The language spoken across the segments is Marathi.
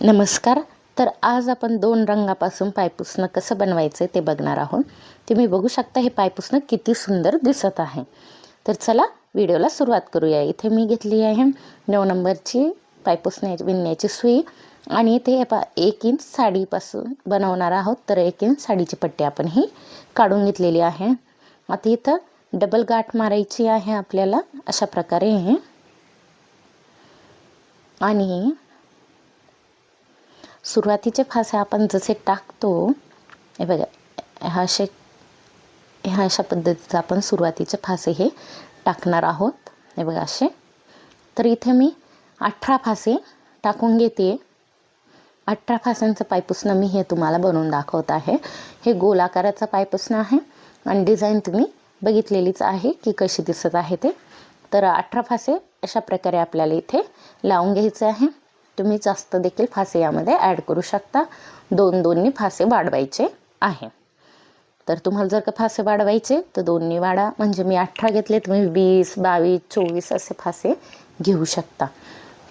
नमस्कार. तर आज आपण दोन रंगापासून पायपुसणं कसं बनवायचं ते बघणार आहोत. तुम्ही बघू शकता हे पायपुसणं किती सुंदर दिसत आहे. तर चला व्हिडिओला सुरुवात करूया. इथे मी घेतली आहे नऊ नंबरची पायपुसण्या विणण्याची सुई आणि इथे पा एक इंच साडीपासून बनवणार आहोत. तर एक इंच साडीची पट्टी आपण ही काढून घेतलेली आहे. आता इथं डबल गाठ मारायची आहे आपल्याला. अशा प्रकारे हे. आणि सुरुवातीचे फासे आपण जसे टाकतो हे बघा ह्या असे ह्या अशा पद्धतीचं आपण सुरुवातीचे फासे हे टाकणार आहोत. हे बघा असे. तर इथे मी अठरा फासे टाकून घेते. अठरा फासांचं पायपुसणं मी हे तुम्हाला बनवून दाखवत आहे. हे गोल आकाराचं पायपुसणं आहे आणि डिझाईन तुम्ही बघितलेलीच आहे की कशी दिसत आहे ते. तर अठरा फासे अशा प्रकारे आपल्याला इथे लावून घ्यायचे आहे. तुम्ही जास्त देखील फासे यामध्ये ॲड करू शकता. दोन दोन्ही फासे वाढवायचे आहे. तर तुम्हाला जर का फासे वाढवायचे तर दोन्ही वाढा. म्हणजे मी अठरा घेतले तुम्ही वीस बावीस चोवीस असे फासे घेऊ शकता.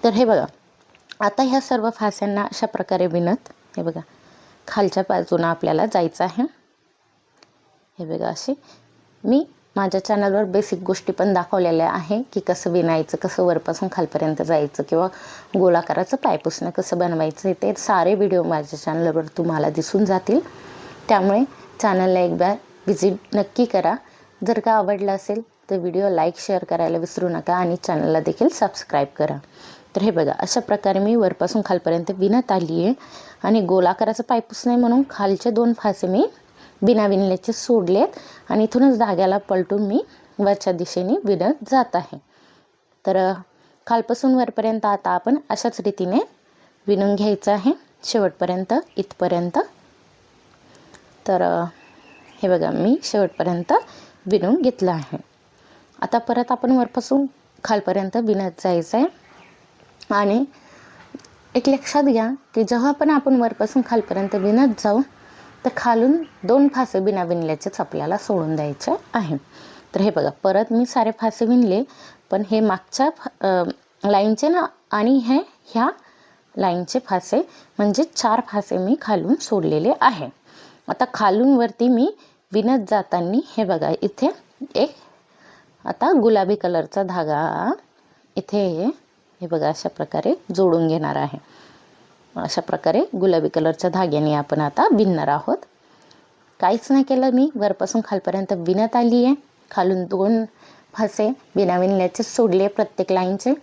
तर हे बघा. आता ह्या सर्व फास्यांना अशा प्रकारे विणत हे बघा. खालच्या बाजूनं आपल्याला जायचं आहे. हे बघा असे मी माझ्या चॅनलवर बेसिक गोष्टी पण दाखवलेल्या आहे की कसं विणायचं कसं वरपासून खालपर्यंत जायचं किंवा गोलाकाराचं पायपुसणं कसं बनवायचं ते सारे व्हिडिओ माझ्या चॅनलवर तुम्हाला दिसून जातील. त्यामुळे चॅनलला एकदा व्हिजिट नक्की करा. जर का आवडलं असेल तर व्हिडिओ लाईक शेअर करायला विसरू नका आणि चॅनलला देखील सबस्क्राईब करा. तर हे बघा अशा प्रकारे मी वरपासून खालपर्यंत विणत आली आहे आणि गोलाकाराचं पायपूस नाही म्हणून खालचे दोन फासे मी बिना विणल्याचे सोडलेत आणि इथूनच धाग्याला पलटून मी वरच्या दिशेने विणत जात आहे. तर खालपासून वरपर्यंत आता आपण अशाच रीतीने विणून घ्यायचं आहे. शेवटपर्यंत इथपर्यंत. तर हे बघा मी शेवटपर्यंत विणून घेतलं आहे. आता परत आपण वरपासून खालपर्यंत विणत जायचं आहे आणि एक लक्षात घ्या की जेव्हा पण आपण वरपासून खालपर्यंत विणत जाऊ तर खालून दोन फासे बिना विणल्याचेच आपल्याला सोडून द्यायचे आहे. तर हे बघा परत मी सारे फासे विणले पण हे मागच्या लाईनचे ना आणि हे ह्या लाईनचे फासे म्हणजे चार फासे मी खालून सोडलेले आहे. आता खालून वरती मी विणत जाताना हे बघा इथे एक आता गुलाबी कलरचा धागा इथे हे बघा अशा प्रकारे जोडून घेणार आहे. अशा प्रकारे गुलाबी कलरच्या धाग्याने आपण आता विणणार आहोत. काहीच नाही केलं मी. वरपासून खालपर्यंत विणत आली आहे. खालून दोन फासे बिना विणल्याचे सोडले प्रत्येक लाईनचे.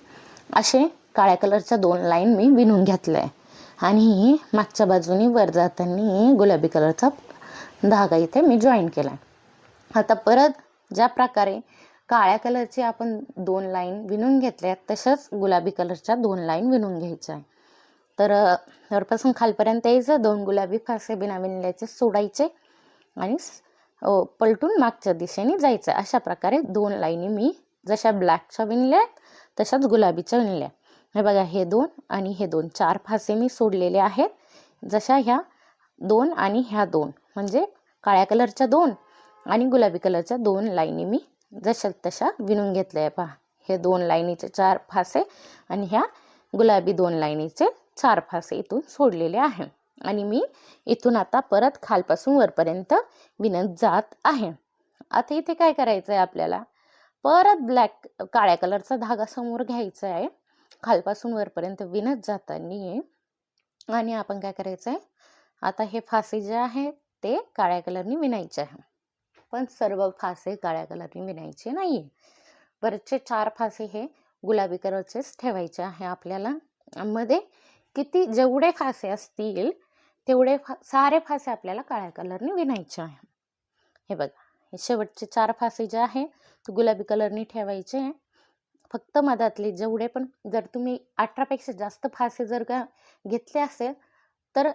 असे काळ्या कलरच्या दोन लाईन मी विणून घेतलं आहे आणि मागच्या बाजूने वर जाताना गुलाबी कलरचा धागा इथे मी जॉईन केला आहे आता परत ज्या प्रकारे काळ्या कलरची आपण दोन लाईन विणून घेतल्या तसंच गुलाबी कलरच्या दोन लाईन विणून घ्यायच्या आहे. तर वरपासून खालपर्यंत यायचं. दोन गुलाबी फासे बिना विणल्याचे सोडायचे आणि पलटून मागच्या दिशेने जायचं. अशा प्रकारे दोन लाईनी मी जशा ब्लॅकच्या विणल्या तशाच गुलाबीच्या विणल्या. हे बघा हे दोन आणि हे दोन चार फासे मी सोडलेले आहेत. जशा ह्या दोन आणि ह्या दोन म्हणजे काळ्या कलरच्या दोन आणि गुलाबी कलरच्या दोन लाईनी मी जशा तशा विणून घेतल्या आहे पहा. हे दोन लाईनीचे चार फासे आणि ह्या गुलाबी दोन लाईनीचे चार फासे इथून सोडलेले आहे. आणि मी इथून आता परत खालपासून वरपर्यंत विणत जात आहे. आता इथे काय करायचं आहे आपल्याला? परत ब्लॅक काळ्या कलरचा धागा समोर घ्यायचा आहे. खालपासून वरपर्यंत विणत जाताना आणि आपण काय करायचं आहे आता हे फासे जे आहे ते काळ्या कलरनी विणायचे आहे. पण सर्व फासे काळ्या कलरनी विणायचे नाही आहे बरेचसे चार फासे हे गुलाबी कलरचेच ठेवायचे आहे आपल्याला. मध्ये किती जेवढे फासे असतील तेवढे फा सारे फासे आपल्याला काळ्या कलरने विणायचे आहे. हे बघा हे शेवटचे चार फासे जे आहे ते गुलाबी कलरने ठेवायचे आहे. फक्त मधातले जेवढे पण जर तुम्ही अठरापेक्षा जास्त फासे जर का घेतले असेल तर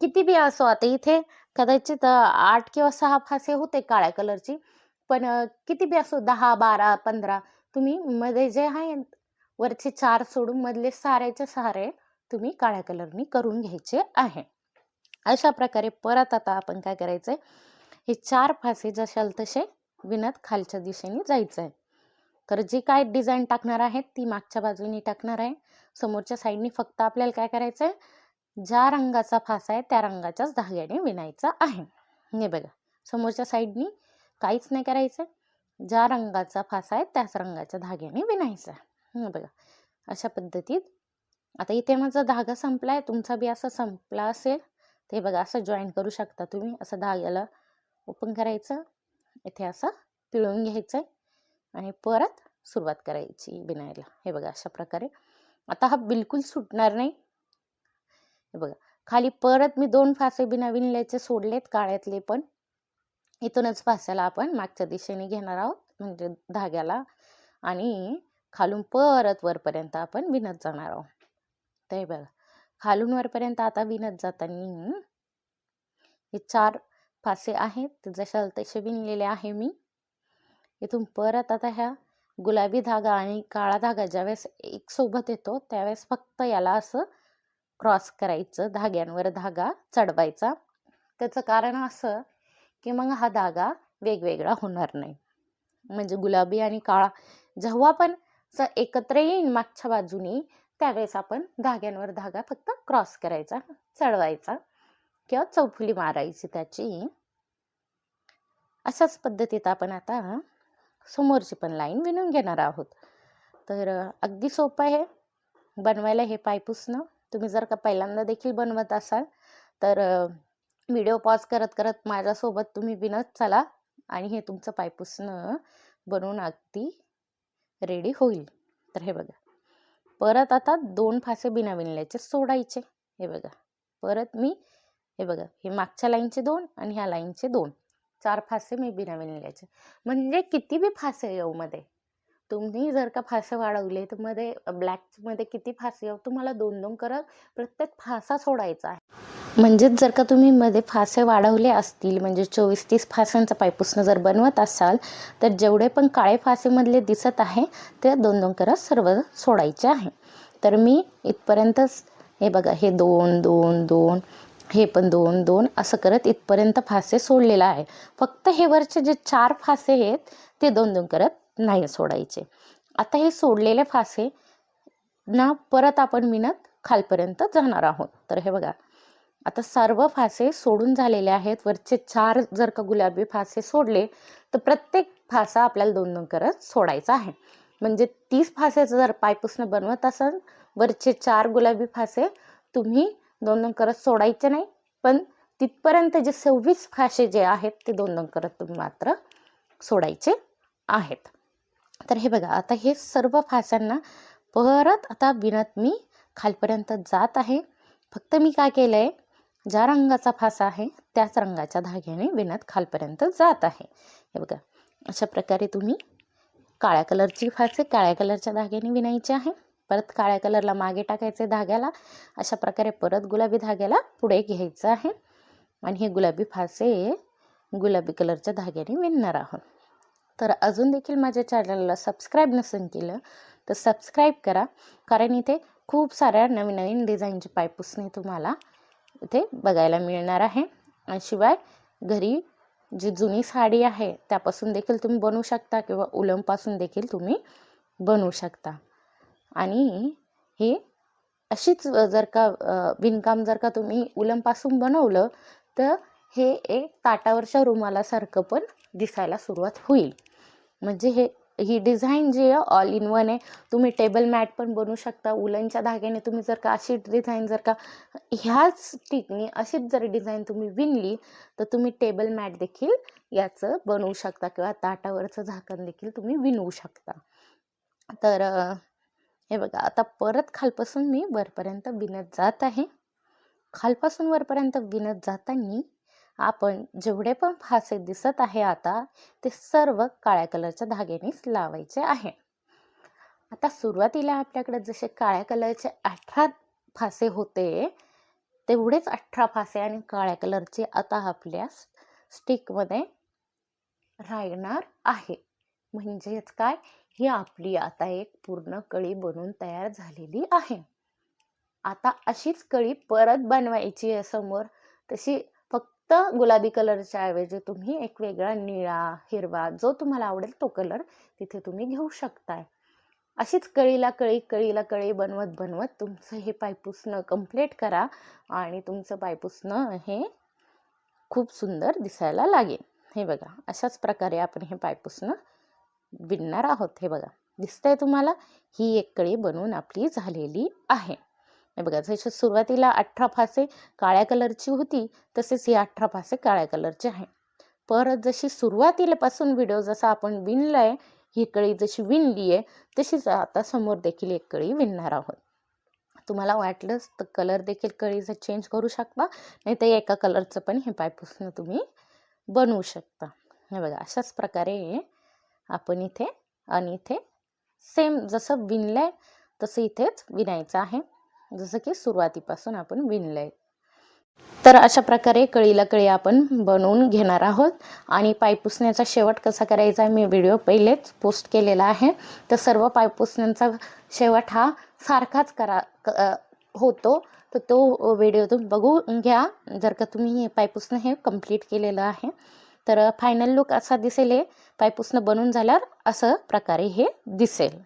किती बी असो आता इथे कदाचित आठ किंवा सहा फासे होते काळ्या कलरची पण किती बी असो दहा बारा पंधरा तुम्ही मध्ये जे आहे वरचे चार सोडून मधले सारेचे सारे तुम्ही काळ्या कलरनी करून घ्यायचे आहे. अशा प्रकारे परत आता आपण काय करायचं आहे हे चार फासे जशाल तसे विणत खालच्या दिशेने जायचं आहे तर जी काय डिझाईन टाकणार आहे ती मागच्या बाजूनी टाकणार आहे. समोरच्या साईडनी फक्त आपल्याला काय करायचं आहे ज्या रंगाचा फासा आहे त्या रंगाच्याच धाग्याने विणायचा आहे. हे बघा समोरच्या साईडनी काहीच नाही करायचं ज्या रंगाचा फासा आहे त्याच रंगाच्या धाग्याने विणायचा बघा. अशा पद्धतीत आता इथे माझा धागा संपला आहे. तुमचा बी असा संपला असेल ते बघा असं जॉईन करू शकता तुम्ही. असं धाग्याला ओपन करायचं. इथे असं पिळून घ्यायचं आणि परत सुरुवात करायची विणायला हे बघा अशा प्रकारे. आता हा बिलकुल सुटणार नाही. हे बघा. खाली परत मी दोन फासे बिना विणल्याचे सोडलेत काळ्यातले पण. इथूनच फास्याला आपण मागच्या दिशेने घेणार आहोत म्हणजे धाग्याला. आणि खालून परत वरपर्यंत आपण विणत जाणार आहोत. ते बघा खालून वरपर्यंत आता विणत जाताना हे चार फासे आहेत जशाल तसे विणलेले आहे मी. इथून परत आता ह्या गुलाबी धागा आणि काळा धागा ज्यावेळेस एक सोबत येतो त्यावेळेस फक्त याला असं क्रॉस करायचं धाग्यांवर धागा चढवायचा. त्याचं कारण असं की मग हा धागा वेगवेगळा होणार नाही. म्हणजे गुलाबी आणि काळा जेव्हा पण स एकत्र येईन मागच्या बाजूनी त्यावेळेस आपण धाग्यांवर धागा फक्त क्रॉस करायचा चढवायचा किंवा चौफुली मारायची त्याची. अशाच पद्धतीत आपण आता समोरची पण लाईन विणून घेणार आहोत. तर अगदी सोपं आहे. बनवायला हे पायपुसणं तुम्ही जर का पहिल्यांदा देखील बनवत असाल तर व्हिडिओ पॉज करत करत माझ्यासोबत तुम्ही विनत चला आणि हे तुमचं पायपुसणं बनवून अगदी रेडी होईल. तर हे बघा. परत आता दोन फासे बिना विणल्याचे सोडायचे. हे बघा. परत मी हे बघा हे मागच्या लाईनचे दोन आणि ह्या लाईनचे दोन. चार फासे मी बिना विणल्याचे. म्हणजे किती बी फासे येऊ मध्ये. तुम्ही जर का फासे वाढवले तर मध्ये ब्लॅकमध्ये किती फासे तुम्हाला दोन दोन करत प्रत्येक फासा सोडायचा आहे. म्हणजेच जर का तुम्ही मध्ये फासे वाढवले असतील म्हणजे चोवीस तीस फासांचा पायपुसणं जर बनवत असाल तर जेवढे पण काळे फासेमधले दिसत आहे ते दोन दोन करत सर्व सोडायचे आहे. तर मी इथपर्यंतच हे बघा हे दोन दोन दोन हे पण दोन दोन असं करत इथपर्यंत फासे सोडलेलं आहे. फक्त हे वरचे जे चार फासे आहेत ते दोन दोन करत नाही सोडायचे. आता हे सोडलेले फासे ना परत आपण मिनत खालपर्यंत जाणार आहोत. तर हे बघा आता सर्व फासे सोडून झालेले आहेत. वरचे चार जर का गुलाबी फासे सोडले तर प्रत्येक फासा आपल्याला दोन दोन करत सोडायचा आहे. म्हणजे तीस फासेचं जर पायपुसणं बनवत असाल वरचे चार गुलाबी फासे तुम्ही दोन दोन करत सोडायचे नाही. पण तिथपर्यंत जे सव्वीस फासे जे आहेत ते दोन दोन करत तुम्ही मात्र सोडायचे आहेत. तर हे बघा आता हे सर्व फास्यांना परत आता विणत मी खालपर्यंत जात आहे. फक्त मी काय केलं आहे ज्या रंगाचा फासा आहे त्याच रंगाच्या धाग्याने विणत खालपर्यंत जात आहे. हे बघा अशा प्रकारे तुम्ही काळ्या कलरची फासे काळ्या कलरच्या धाग्याने विणायचे आहे. परत काळ्या कलरला मागे टाकायचे धाग्याला अशा प्रकारे परत गुलाबी धाग्याला पुढे घ्यायचं आहे. आणि हे गुलाबी फासे गुलाबी कलरच्या धाग्याने विणणार आहोत. तर अजून देखील माझ्या चॅनलला सबस्क्राईब नसेल केलं तर सबस्क्राईब करा. कारण इथे खूप साऱ्या नवीन नवीन डिझाईनचे पायपुसणे तुम्हाला इथे बघायला मिळणार आहे. आणि शिवाय घरी जी जुनी साडी आहे त्यापासून देखील तुम्ही बनवू शकता किंवा उलमपासून देखील तुम्ही बनवू शकता. आणि हे अशीच जर का विणकाम जर का तुम्ही उलमपासून बनवलं तर हे एक ताटावरच्या रुमालासारखं पण दिसायला सुरुवात होईल. म्हणजे हे ही डिझाईन जी आहे ऑल इन वन आहे. तुम्ही टेबल मॅट पण बनवू शकता उलनच्या धाग्याने तुम्ही जर का अशी डिझाईन जर का ह्याच टिकनी अशीच जर डिझाईन तुम्ही विणली तर तुम्ही टेबल मॅट देखील याचं बनवू शकता किंवा ताटावरचं झाकण देखील तुम्ही विणवू शकता. तर हे बघा आता परत खालपासून मी वरपर्यंत विणत जात आहे. खालपासून वरपर्यंत विणत जाताना आपण जेवढे पण फासे दिसत आहे आता ते सर्व काळ्या कलरच्या धाग्यानेच लावायचे आहे. आता सुरुवातीला आपल्याकडे जसे काळ्या कलरचे अठरा फासे होते तेवढेच अठरा फासे आणि काळ्या कलरचे आता आपल्या स्टिकमध्ये राहणार आहे. म्हणजेच काय? ही आपली आता एक पूर्ण कळी बनवून तयार झालेली आहे. आता अशीच कळी परत बनवायची आहे समोर तशी फक्त गुलाबी कलरच्या ऐवजी तुम्ही एक वेगळा निळा हिरवा जो तुम्हाला आवडेल तो कलर तिथे तुम्ही घेऊ शकताय. अशीच कळीला कळी कळीला कळी बनवत बनवत तुमचं हे पायपुसणं कंप्लीट करा आणि तुमचं पायपुसणं हे खूप सुंदर दिसायला लागेल. हे बघा अशाच प्रकारे आपण हे पायपुसणं विणणार आहोत. हे बघा दिसतंय तुम्हाला? ही एक कळी बनवून आपली झालेली आहे. बघा जशी सुरुवातीला अठरा फासे काळ्या कलरची होती तसेच ही अठरा फासे काळ्या कलरची आहे. परत जशी सुरुवातीलापासून व्हिडिओ जसा आपण विणलाय ही कळी जशी विणली आहे तशीच आता समोर देखील एक कळी विणणार आहोत. तुम्हाला वाटलंच तर कलर देखील कळीचा चेंज करू शकता नाही तर एका कलरचं पण हे पायपुसणं तुम्ही बनवू शकता. हे बघा अशाच प्रकारे आपण इथे आणि इथे सेम जसं विणलं आहे तसं इथेच विणायचं आहे. जसं की सुरुवातीपासून आपण विणलं आहे तर अशा प्रकारे कळीला कळी आपण बनवून घेणार आहोत. आणि पायपुसण्याचा शेवट कसा करायचा मी व्हिडिओ पहिलेच पोस्ट केलेला आहे. तर सर्व पायपुसण्यांचा शेवट हा सारखाच करा क होतो. तर तो व्हिडिओ तुम्ही बघू घ्या जर का तुम्ही हे पायपुसणं हे कंप्लीट केलेलं आहे. तर फायनल लुक असा दिसेल हे. पायपुसणं बनून झाल्यावर असं प्रकारे हे दिसेल.